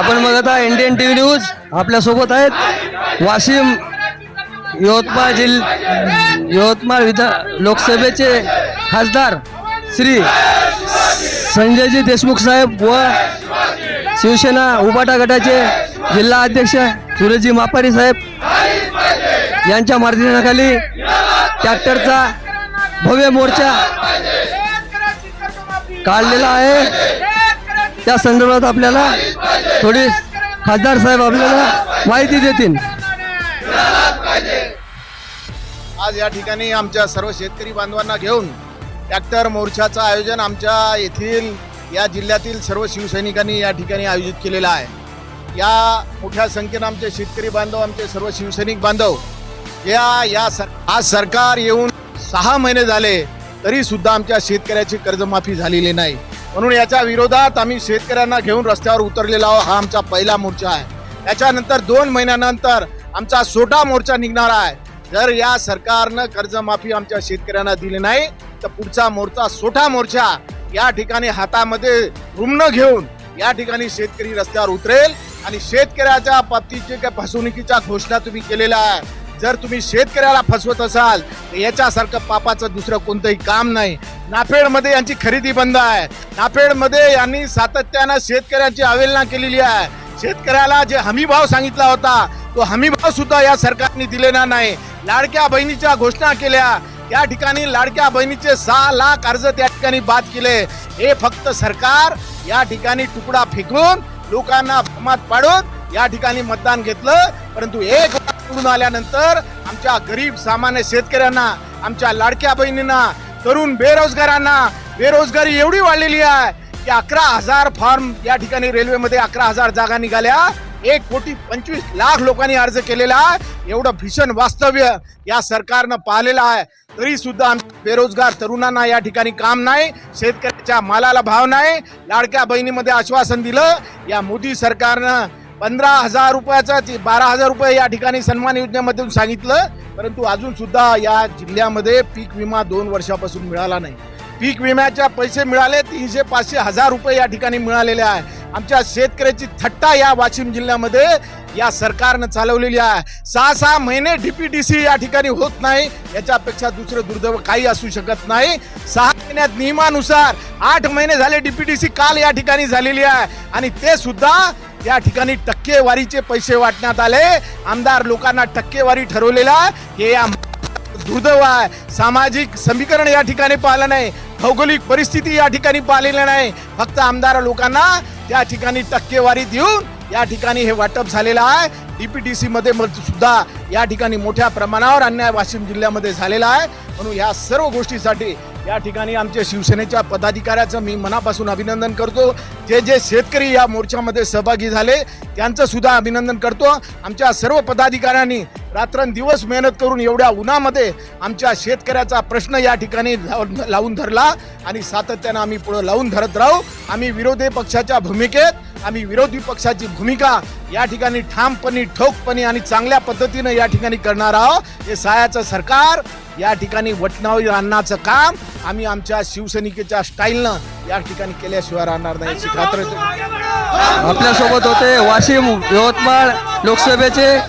आपण बघत आहात इंडियन टी व्ही न्यूज आपल्यासोबत आहेत वाशिम यवतमाळ जिल यवतमाळ विधा लोकसभेचे खासदार श्री संजयजी देशमुख साहेब व शिवसेना उबाटा गटाचे जिल्हा अध्यक्ष सुरजी मापारी साहेब यांच्या मार्गदर्शनाखाली ट्रॅक्टरचा भव्य मोर्चा काढलेला आहे. त्या संदर्भात आपल्याला थोडी खासदार साहेब आपल्याला माहिती देतील. आज या ठिकाणी आमच्या सर्व शेतकरी बांधवांना घेऊन ट्रॅक्टर मोर्चाचं आयोजन आमच्या येथील या जिल्ह्यातील सर्व शिवसैनिकांनी या ठिकाणी आयोजित केलेलं आहे. या मोठ्या संख्येनं आमचे शेतकरी बांधव आमचे सर्व शिवसैनिक बांधव या या सर आज सरकार येऊन सहा महिने झाले तरी सुद्धा आमच्या शेतकऱ्याची कर्जमाफी झालेली नाही. म्हणून याच्या विरोधात आम्ही शेतकऱ्यांना घेऊन रस्त्यावर उतरलेला आहोत. हा आमचा पहिला मोर्चा आहे. याच्यानंतर दोन महिन्यानंतर आमचा सोटा मोर्चा निघणार आहे. जर या सरकारनं कर्जमाफी आमच्या शेतकऱ्यांना दिली नाही तर पुढचा मोर्चा सोटा मोर्चा या ठिकाणी हातामध्ये रुग्ण घेऊन या ठिकाणी शेतकरी रस्त्यावर उतरेल. आणि शेतकऱ्याच्या बाबतीत जे काही फसवणुकीच्या घोषणा तुम्ही केलेल्या आहे जर तुम्ही शेतकऱ्याला फसवत असाल तर याच्यासारखं पापाचं दुसरं कोणतंही काम नाही. नाफेडमध्ये यांची खरेदी बंद आहे. नाफेडमध्ये यांनी सातत्यानं शेतकऱ्यांची अवहेलना केलेली आहे. शेतकऱ्याला जे हमी भाव सांगितला होता तो हमी भाव सुद्धा या सरकारने दिलेला नाही. लाडक्या बहिणीच्या घोषणा केल्या. या ठिकाणी लाडक्या बहिणीचे सहा लाख अर्ज त्या ठिकाणी बाद केले. हे फक्त सरकार या ठिकाणी तुकडा फेकून लोकांना भ्रमात पाडून या ठिकाणी मतदान घेतलं. परंतु एक निवडून आल्यानंतर आमच्या गरीब सामान्य शेतकऱ्यांना आमच्या लाडक्या बहिणींना तरुण बेरोजगारांना बेरोजगारी एवढी वाढलेली आहे की अकरा हजार फॉर्म या ठिकाणी रेल्वेमध्ये अकरा हजार जागा निघाल्या. एक कोटी पंचवीस लाख लोकांनी अर्ज केलेला आहे. एवढं भीषण वास्तव्य या सरकारनं पाहिलेलं आहे. तरी सुद्धा बेरोजगार तरुणांना या ठिकाणी काम नाही शेतकऱ्याच्या मालाला भाव नाही. लाडक्या बहिणीमध्ये आश्वासन दिलं. या मोदी सरकारनं पंधरा हजार रुपयाचा ते बारा हजार रुपये या ठिकाणी सन्मान योजनेमधून सांगितलं. परंतु अजून सुद्धा या जिल्ह्यामध्ये पीक विमा दोन वर्षापासून मिळाला नाही. पीक विम्याच्या पैसे मिळाले तीनशे पाचशे हजार रुपये या ठिकाणी मिळालेले आहे. आमच्या शेतकऱ्याची थट्टा या वाशिम जिल्ह्यामध्ये या सरकारनं चालवलेली आहे. सहा सहा महिने डीपीडीसी या ठिकाणी होत नाही याच्यापेक्षा दुसरं दुर्दैव काही असू शकत नाही. सहा महिन्यात नियमानुसार आठ महिने झाले डीपीडीसी काल या ठिकाणी झालेली आहे. आणि ते सुद्धा या ठिकाणी टक्केवारीचे पैसे वाटण्यात आले. आमदार लोकांना टक्केवारी ठरवलेला हे या दुर्दैव आहे. सामाजिक समीकरण या ठिकाणी पाहिलं नाही. भौगोलिक परिस्थिती या ठिकाणी पाहिलेली नाही. फक्त आमदार लोकांना त्या ठिकाणी टक्केवारी देऊन या ठिकाणी हे वाटप झालेलं आहे. डीपीटीसी मध्ये मग सुद्धा या ठिकाणी मोठ्या प्रमाणावर अन्याय वाशिम जिल्ह्यामध्ये झालेला आहे. म्हणून या सर्व गोष्टीसाठी या ठिकाणी आमच्या शिवसेनेच्या पदाधिकाऱ्याचं मी मनापासून अभिनंदन करतो. जे जे शेतकरी या मोर्चामध्ये सहभागी झाले त्यांचं सुद्धा अभिनंदन करतो. आमच्या सर्व पदाधिकाऱ्यांनी रात्रंदिवस मेहनत करून एवढ्या उन्हामध्ये आमच्या शेतकऱ्याचा प्रश्न या ठिकाणी लावून लावून धरला आणि सातत्यानं आम्ही पुढे लावून धरत राहू. आम्ही विरोधी पक्षाच्या भूमिकेत आम्ही विरोधी पक्षाची भूमिका या ठिकाणी ठामपणे ठोकपणे आणि चांगल्या पद्धतीनं या ठिकाणी करणार आहोत. हे सायाचं सरकार या ठिकाणी वटणावळी आणण्याचं काम आम्ही आमच्या शिवसैनिकेच्या स्टाईलनं या ठिकाणी केल्याशिवाय राहणार नाही. याची खात्री आपल्यासोबत होते वाशिम यवतमाळ लोकसभेचे